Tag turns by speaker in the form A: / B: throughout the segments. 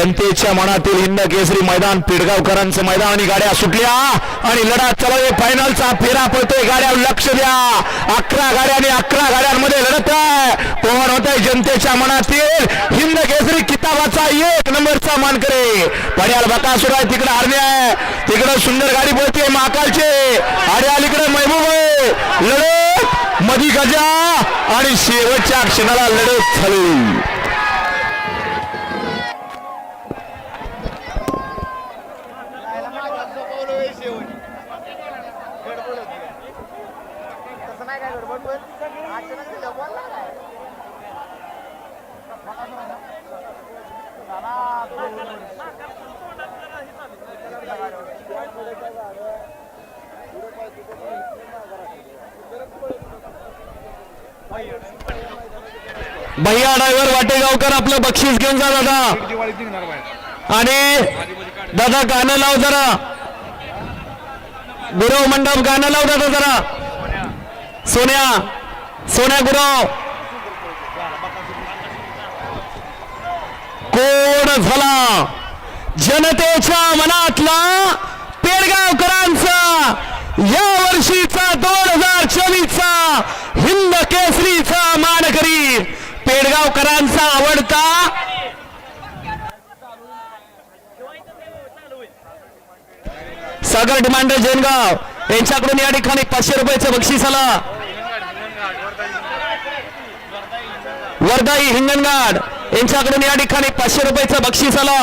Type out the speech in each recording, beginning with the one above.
A: जनतेच्या मनातील हिंद केसरी मैदान पिडगावकरांचं मैदान आणि गाड्या सुटल्या. आणि लढा चालू फायनलचा फेरा पडतोय. गाड्या लक्ष द्या. अकरा गाड्या आणि अकरा गाड्यांमध्ये लढत आहे. कोण होत आहे जनतेच्या मनातील हिंद केसरी किताबाचा एक नंबरचा मानकरे. पड्याल बकासुर आहे तिकडे हरणे आहे. तिकडे सुंदर गाडी पळते महाकालचे. अरे अलीकडे महबूब. आहे लढत मधी गजा आणि शेवटच्या क्षणाला लढत झाली.
B: तसं नाही काय गडबड पण अचानक दिलं बोल ना काय?
A: भैया ड्रायव्हर वाटेगावकर आपलं बक्षीस घेऊन जा दादा. आणि दादा गाणं लाव जरा. गुरव मंडप गाणं लाव जरा. सोन्या सोन्या गुरव. कोण झाला? जनतेच्या मनातला पेडगावकरांचा या वर्षीचा दोन हजार चोवीसचा हिंद केसरीचा मानकरी. पेडगावकरांचा आवडता सागर डिमांडर जैनगाव. यांच्याकडून या ठिकाणी पाचशे रुपयाचं बक्षीस आला. वर्धाई हिंगणघाट. यांच्याकडून या ठिकाणी पाचशे रुपयाचं बक्षीस आला.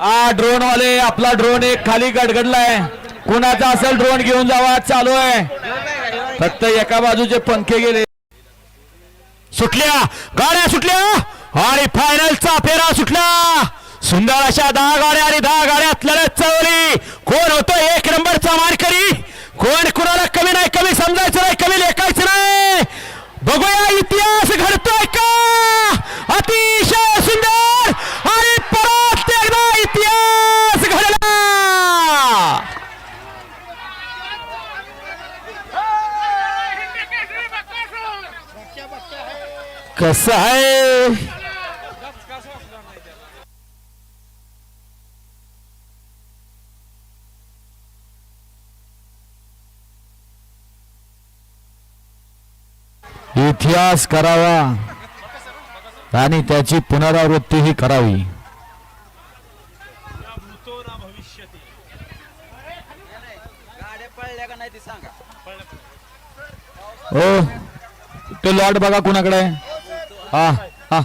C: हा ड्रोन वाले आपला ड्रोन एक खाली गडगडलाय. कुणाचा असेल ड्रोन घेऊन जावा चालू आहे. फक्त एका बाजूचे पंखे गेले.
A: सुटल्या. गाड्या सुटल्या. आणि फायनलचा फेरा सुटला. सुंदर अशा दहा गाड्या आणि दहा गाड्यात लढत चावली कोण होतो एक नंबरचा मारकरी कोण कुणाला कमी नाही कमी समजायचं नाही कमी लेखायचं नाही? बघूया इतिहास घडतोय का? अतिशय सुंदर आणि परत एकदा इतिहास घडला. कसं आहे?
C: इतिहास करावा आणि त्याची पुनरावृत्तीही करावी. ओ तो लॉट बघा कुणाकडे आहे. हा हा.